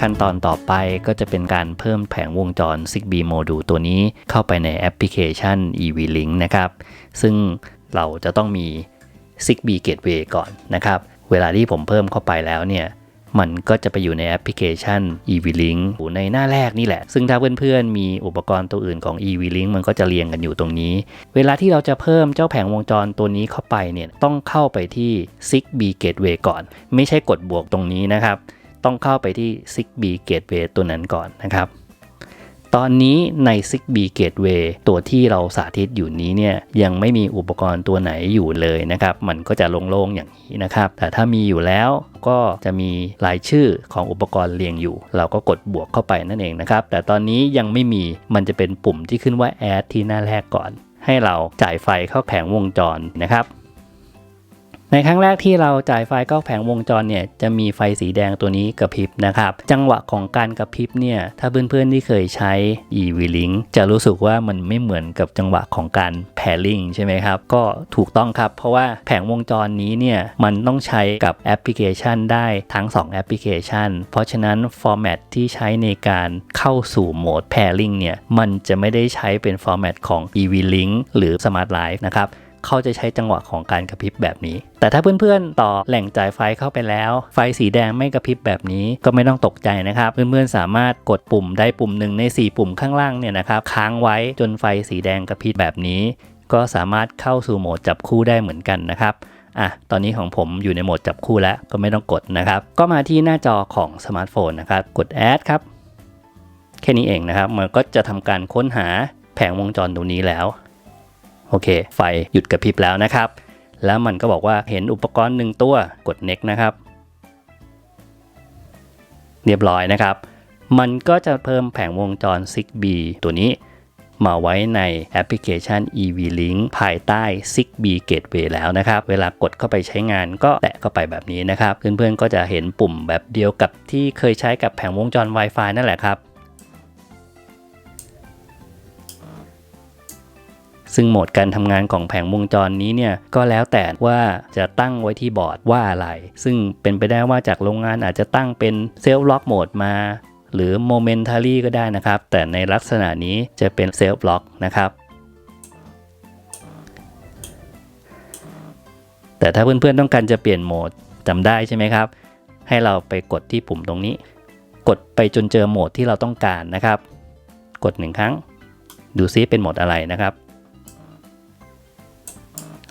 ขั้นตอนต่อไปก็จะเป็นการเพิ่มแผงวงจร Zigbee Module ตัวนี้เข้าไปในแอปพลิเคชัน EV-Link นะครับ ซึ่งเราจะต้องมี Zigbee Gateway ก่อนนะครับ เวลาที่ผมเพิ่มเข้าไปแล้วเนี่ย มันก็จะไปอยู่ในแอปพลิเคชัน EV-Link อยู่ในหน้าแรกนี่แหละ ซึ่งถ้าเพื่อนๆ มีอุปกรณ์ตัวอื่นของ EV-Link มันก็จะเรียงกันอยู่ตรงนี้ เวลาที่เราจะเพิ่มเจ้าแผงวงจรตัวนี้เข้าไปเนี่ย ต้องเข้าไปที่ Zigbee Gateway ก่อน ไม่ใช่กดบวกตรงนี้นะครับ ต้องเข้าไปที่ Zigbee Gateway ตัวนั้นก่อนนะครับ ตอนนี้ใน Zigbee Gateway ตัวที่เราสาธิตอยู่นี้เนี่ยยังไม่มีอุปกรณ์ตัวไหนอยู่เลยนะครับ มันก็จะโล่งๆอย่างนี้นะครับ แต่ถ้ามีอยู่แล้วก็จะมีรายชื่อของอุปกรณ์เรียงอยู่ เราก็กดบวกเข้าไปนั่นเองนะครับ แต่ตอนนี้ยังไม่มีมันจะเป็นปุ่มที่ขึ้นว่า add ที่หน้าแรกก่อน ให้เราจ่ายไฟเข้าแผงวงจรนะครับ ในครั้งแรกที่เราจ่ายไฟเข้าแผงวงจรเนี่ยจะมีไฟสีแดงตัวนี้กระพริบนะครับ จังหวะของการกระพริบเนี่ยถ้าเพื่อนๆที่เคยใช้ e-v-link จะรู้สึกว่ามันไม่เหมือนกับจังหวะของการ pairing ใช่ไหมครับ ก็ถูกต้องครับ เพราะว่าแผงวงจรนี้เนี่ยมันต้องใช้กับแอปพลิเคชันได้ทั้ง 2 แอปพลิเคชัน เพราะฉะนั้นฟอร์แมตที่ใช้ในการเข้าสู่โหมด pairing เนี่ยมันจะไม่ได้ใช้เป็นฟอร์แมตของ e-v-link หรือ smart life นะครับ เขาจะใช้จังหวะของการกระพริบแบบนี้ แต่ถ้าเพื่อนๆ ต่อแหล่งจ่ายไฟเข้าไปแล้ว ไฟสีแดงไม่กระพริบแบบนี้ก็ไม่ต้องตกใจนะครับ เพื่อนๆ สามารถกดปุ่มได้ปุ่มหนึ่งใน 4 ปุ่มข้างล่างเนี่ยนะครับค้างไว้จนไฟสีแดงกระพริบแบบนี้ ก็สามารถเข้าสู่โหมดจับคู่ได้เหมือนกันนะครับอะ ตอนนี้ของผมอยู่ในโหมดจับคู่แล้วก็ไม่ต้องกดนะครับ ก็มาที่หน้าจอของสมาร์ทโฟนนะครับ กด add ครับ แค่นี้เองนะครับ มันก็จะทำการค้นหาแผงวงจรตรงนี้แล้ว โอเค ไฟหยุดกระพริบแล้วนะครับ แล้วมันก็บอกว่าเห็นอุปกรณ์หนึ่งตัวกด next นะครับ เรียบร้อยนะครับ มันก็จะเพิ่มแผงวงจร Zigbee ตัวนี้มาไว้ในแอปพลิเคชัน EV-Link ภายใต้ Zigbee Gateway แล้วนะครับ เวลากดเข้าไปใช้งานก็แตะเข้าไปแบบนี้นะครับ เพื่อนๆ ก็จะเห็นปุ่มแบบเดียวกับที่เคยใช้กับแผงวงจร Wi-Fi นั่นแหละครับ ซึ่งโหมดการทำงานของแผงวงจรนี้เนี่ยก็แล้วแต่ว่าจะตั้งไว้ที่บอร์ดว่าอะไร ซึ่งเป็นไปได้ว่าจากโรงงานอาจจะตั้งเป็นเซลล์ล็อกโหมดมาหรือ Momentary ก็ได้นะครับ แต่ในลักษณะนี้จะเป็นเซลล์ล็อกนะครับ แต่ถ้าเพื่อนๆต้องการจะเปลี่ยนโหมดจำได้ใช่ไหมครับ ให้เราไปกดที่ปุ่มตรงนี้ กดไปจนเจอโหมดที่เราต้องการนะครับ กดหนึ่งครั้ง ดูซิเป็นโหมดอะไรนะครับ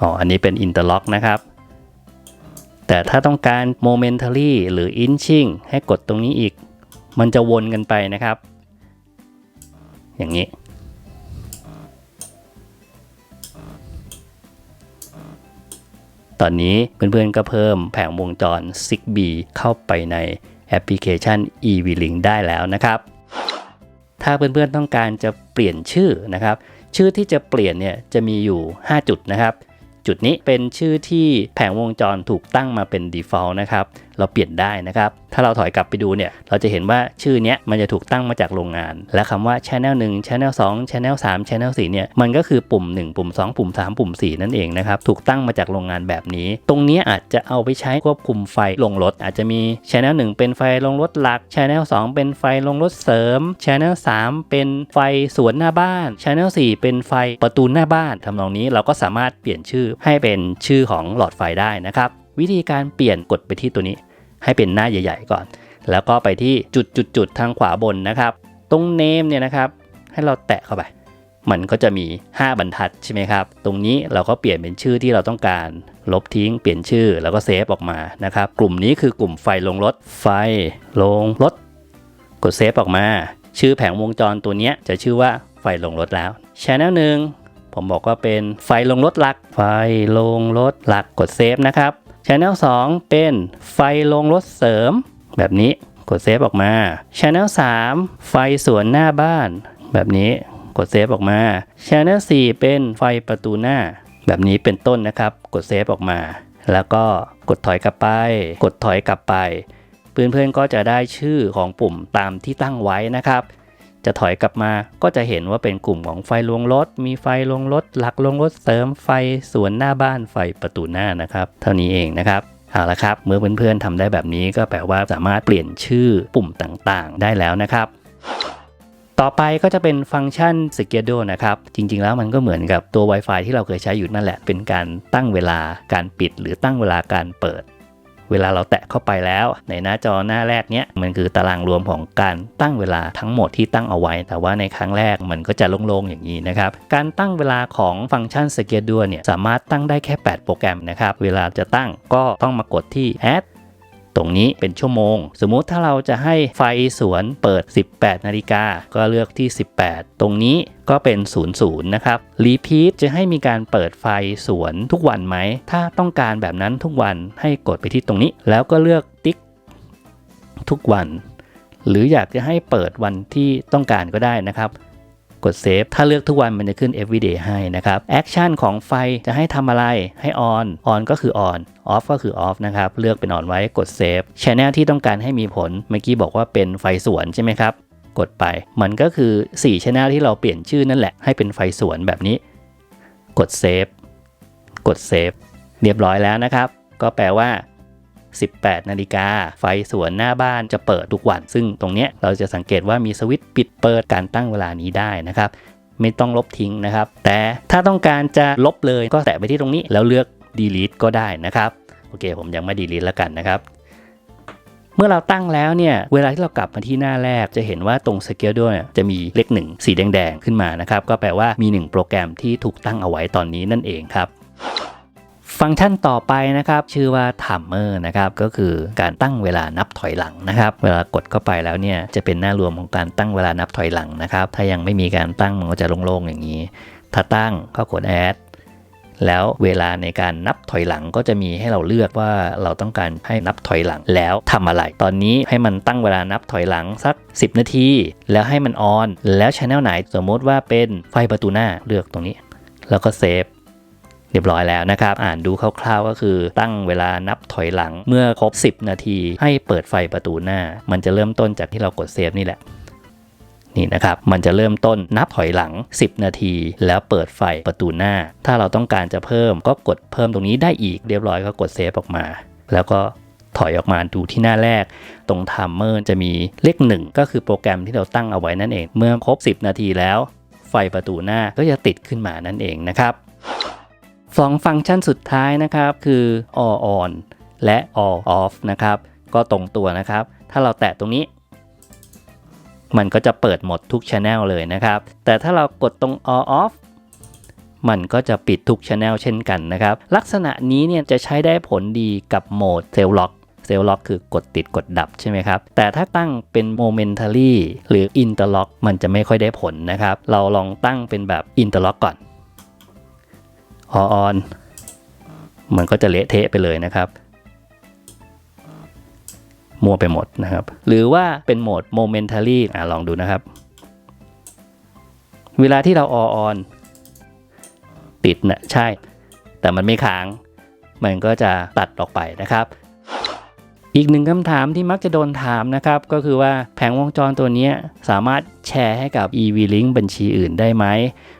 อ๋ออันนี้เป็น interlock นะครับ แต่ถ้าต้องการ momentary หรือ inching ให้กดตรงนี้อีก มันจะวนกันไปนะครับ อย่างนี้ ตอนนี้เพื่อนๆก็เพิ่มแผงวงจร Zigbee เข้าไปในแอปพลิเคชัน EV-Link ได้แล้วนะครับ ถ้าเพื่อนๆต้องการจะเปลี่ยนชื่อนะครับ ชื่อที่จะเปลี่ยนเนี่ยจะมีอยู่ 5 จุดนะครับ จุดนี้เป็นชื่อที่แผงวงจรถูกตั้งมาเป็น default นะครับ เราเปลี่ยนได้นะครับ ถ้าเราถอยกลับไปดูเนี่ย เราจะเห็นว่าชื่อเนี้ยมันจะถูกตั้งมาจากโรงงาน และคำว่า channel 1 channel 2 channel 3 channel 4เนี่ย มันก็คือปุ่ม 1 ปุ่ม 2 ปุ่ม 3 ปุ่ม 4 นั่นเองนะครับ ถูกตั้งมาจากโรงงานแบบนี้ ตรงนี้อาจจะเอาไปใช้ควบคุมไฟลงรถ อาจจะมี channel 1 เป็นไฟลงรถหลัก channel 2 เป็นไฟลงรถเสริม channel 3 เป็นไฟสวนหน้าบ้าน channel 4 เป็นไฟประตูหน้าบ้านทำนองนี้เราก็สามารถเปลี่ยนชื่อให้เป็นชื่อของหลอดไฟได้นะครับวิธีการเปลี่ยนกดไปที่ตัวนี้ ให้เป็นหน้าใหญ่ ๆ ก่อน แล้วก็ไปที่จุดจุดจุดทางขวาบนนะครับ ตรงเนมเนี่ยนะครับ ให้เราแตะเข้าไป มันก็จะมี 5 บรรทัดใช่ไหมครับ ตรงนี้เราก็เปลี่ยนเป็นชื่อที่เราต้องการ ลบทิ้ง เปลี่ยนชื่อแล้วก็เซฟออกมานะครับ กลุ่มนี้คือกลุ่มไฟลงรถ ไฟลงรถ กดเซฟออกมา ชื่อแผงวงจรตัวนี้จะชื่อว่าไฟลงรถแล้ว Channel หนึ่งผมบอกว่าเป็นไฟลงรถหลัก ไฟลงรถหลักกดเซฟนะครับ Channel 2 เป็นไฟลงรถเสริม แบบนี้กดเซฟออกมา Channel 3 ไฟสวนหน้าบ้าน แบบนี้กดเซฟออกมา Channel 4 เป็นไฟประตูหน้า แบบนี้เป็นต้นนะครับ กดเซฟออกมา แล้วก็กดถอยกลับไป กดถอยกลับไป เพื่อนๆก็จะได้ชื่อของปุ่มตามที่ตั้งไว้นะครับ จะถอยกลับมาก็จะเห็นว่าเป็นกลุ่มของไฟลงรถ มีไฟลงรถ หลักลงรถเสริมไฟสวนหน้าบ้านไฟประตูหน้านะครับ เท่านี้เองนะครับเอาละครับ เมื่อเพื่อนๆทำได้แบบนี้ก็แปลว่าสามารถเปลี่ยนชื่อปุ่มต่างๆ ได้แล้วนะครับ ต่อไปก็จะเป็นฟังก์ชัน s c h e d u l นะครับ จริงๆแล้วมันก็เหมือนกับตัว Wi-Fi ที่เราเคยใช้อยู่นั่นแหละ เป็นการตั้งเวลาการปิด หรือตั้งเวลาการเปิด เวลาเราแตะเข้าไปแล้ว ในหน้าจอหน้าแรกเนี้ยมันคือตารางรวมของการตั้งเวลาทั้งหมดที่ตั้งเอาไว้ แต่ว่าในครั้งแรกมันก็จะโล่งๆอย่างนี้นะครับการตั้งเวลาของฟังก์ชันสเกจดูเนี่ยสามารถตั้งได้แค่ 8 โปรแกรมนะครับเวลาจะตั้งก็ต้องมากดที่ add ตรงนี้เป็นชั่วโมง สมมุติถ้าเราจะให้ไฟสวนเปิด 18 นาฬิกา ก็เลือกที่ 18 ตรงนี้ก็เป็น 00 นะครับ Repeat จะให้มีการเปิดไฟสวนทุกวันไหม ถ้าต้องการแบบนั้นทุกวันให้กดไปที่ตรงนี้ แล้วก็เลือกติ๊กทุกวัน หรืออยากจะให้เปิดวันที่ต้องการก็ได้นะครับ กดเซฟถ้าเลือกทุกวันมันจะขึ้น everyday ให้นะครับแอคชั่นของไฟจะให้ทำอะไรให้ on on ก็คือ on off ก็คือ off นะครับเลือกเป็น on ไว้กดเซฟ channel ที่ต้องการให้มีผลเมื่อกี้บอกว่าเป็นไฟสวนใช่ไหมครับกดไปมันก็คือ4 channel ที่เราเปลี่ยนชื่อนั่นแหละให้เป็นไฟสวนแบบนี้ กดเซฟกดเซฟเรียบร้อยแล้วนะครับ ก็แปลว่า 18 นาฬิกา ไฟสวนหน้าบ้านจะเปิดทุกวัน ซึ่งตรงเนี้ยเราจะสังเกตว่ามีสวิตช์ปิดเปิดการตั้งเวลานี้ได้นะครับไม่ต้องลบทิ้งนะครับ แต่ถ้าต้องการจะลบเลยก็แตะไปที่ตรงนี้แล้วเลือก delete ก็ได้นะครับ โอเค ผมยังไม่ delete แล้วกันนะครับ เมื่อเราตั้งแล้วเนี่ย เวลาที่เรากลับมาที่หน้าแรก จะเห็นว่าตรง schedule เนี่ยจะมีเลขหนึ่งสีแดงๆ ขึ้นมานะครับ ก็แปลว่ามี 1 โปรแกรมที่ถูกตั้งเอาไว้ตอนนี้นั่นเองครับ ฟังก์ชันต่อไปนะครับ ชื่อว่า timer นะครับก็คือการตั้งเวลานับถอยหลังนะครับ เวลากดเข้าไปแล้วเนี่ยจะเป็นหน้ารวมของการตั้งเวลานับถอยหลังนะครับ ถ้ายังไม่มีการตั้งมันก็จะโล่งๆอย่างนี้ ถ้าตั้งก็กด add แล้วเวลาในการนับถอยหลังก็จะมีให้เราเลือกว่าเราต้องการให้นับถอยหลังแล้วทำอะไร ตอนนี้ให้มันตั้งเวลานับถอยหลังสัก 10 นาที แล้วให้มันออน แล้วช anel ไหนสมมติว่าเป็นไฟประตูหน้าเลือกตรงนี้ แล้วก็เซฟ เรียบร้อยแล้วนะครับ อ่านดูคร่าวๆก็คือตั้งเวลานับถอยหลังเมื่อครบ 10 นาที ให้เปิดไฟประตูหน้า มันจะเริ่มต้นจากที่เรากดเซฟนี่แหละนี่นะครับ มันจะเริ่มต้นนับถอยหลัง 10 นาที แล้วเปิดไฟประตูหน้า ถ้าเราต้องการจะเพิ่มก็กดเพิ่มตรงนี้ได้อีกเรียบร้อยก็กดเซฟออกมา แล้วก็ถอยออกมาดูที่หน้าแรก ตรงไทม์เมอร์จะมีเลขหนึ่งก็คือโปรแกรมที่เราตั้งเอาไว้นั่นเอง เมื่อครบ 10 นาทีแล้ว ไฟประตูหน้าก็จะติดขึ้นมานั่นเองนะครับ สองฟังก์ชันสุดท้ายนะครับคือ all on และ all off นะครับ ก็ตรงตัวนะครับ ถ้าเราแตะตรงนี้ มันก็จะเปิดหมดทุก Channel เลยนะครับ แต่ถ้าเรากดตรง all off มันก็จะปิดทุก Channel เช่นกันนะครับ ลักษณะนี้เนี่ยจะใช้ได้ผลดีกับโหมด Cell Lock เซลล็อกคือกดติดกดดับใช่ไหมครับ แต่ถ้าตั้งเป็น momentary หรือ interlock มันจะไม่ค่อยได้ผลนะครับ เราลองตั้งเป็นแบบ interlock ก่อน ออน มันก็จะเละเทะไปเลยนะครับ มัวไปหมดนะครับ หรือว่าเป็นโหมด momentary อะลองดูนะครับ เวลาที่เราออนติดนะใช่ แต่มันไม่ค้าง มันก็จะตัดออกไปนะครับ อีกหนึ่งคำถามที่มักจะโดนถามนะครับ ก็คือว่าแผงวงจรตัวนี้สามารถแชร์ให้กับ e-v-link บัญชีอื่นได้ไหม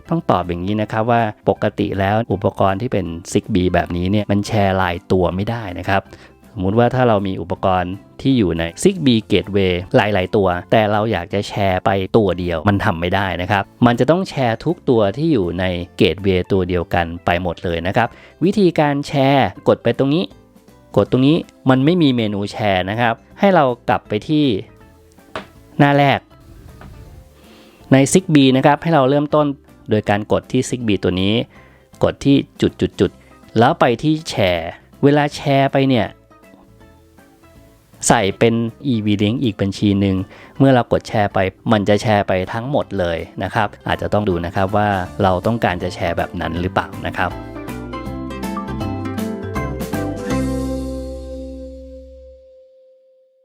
ต้องตอบอย่างนี้นะครับว่าปกติแล้วอุปกรณ์ที่เป็น Zigbee แบบนี้เนี่ยมันแชร์ลายตัวไม่ได้นะครับสมมุติว่าถ้าเรามีอุปกรณ์ที่อยู่ใน Zigbee Gateway หลาย ๆ ตัว แต่เราอยากจะแชร์ไปตัวเดียวมันทำไม่ได้นะครับ มันจะต้องแชร์ทุกตัวที่อยู่ใน Gateway ตัวเดียวกันไปหมดเลยนะครับ วิธีการแชร์กดไปตรงนี้ กดตรงนี้มันไม่มีเมนูแชร์นะครับ ให้เรากลับไปที่หน้าแรก ใน z i g b e นะครับ ให้เราเริ่มต้นโดยการกดที่ z i g b e ตัวนี้ กดที่จุดจุดจุดแล้วไปที่แชร์ เวลาแชร์ไปเนี่ย ใส่เป็น e-v-link อีกบัญชีหนึ่ง เมื่อเรากดแชร์ไป มันจะแชร์ไปทั้งหมดเลยนะครับ อาจจะต้องดูนะครับว่าเราต้องการจะแชร์แบบนั้นหรือเปล่านะครับ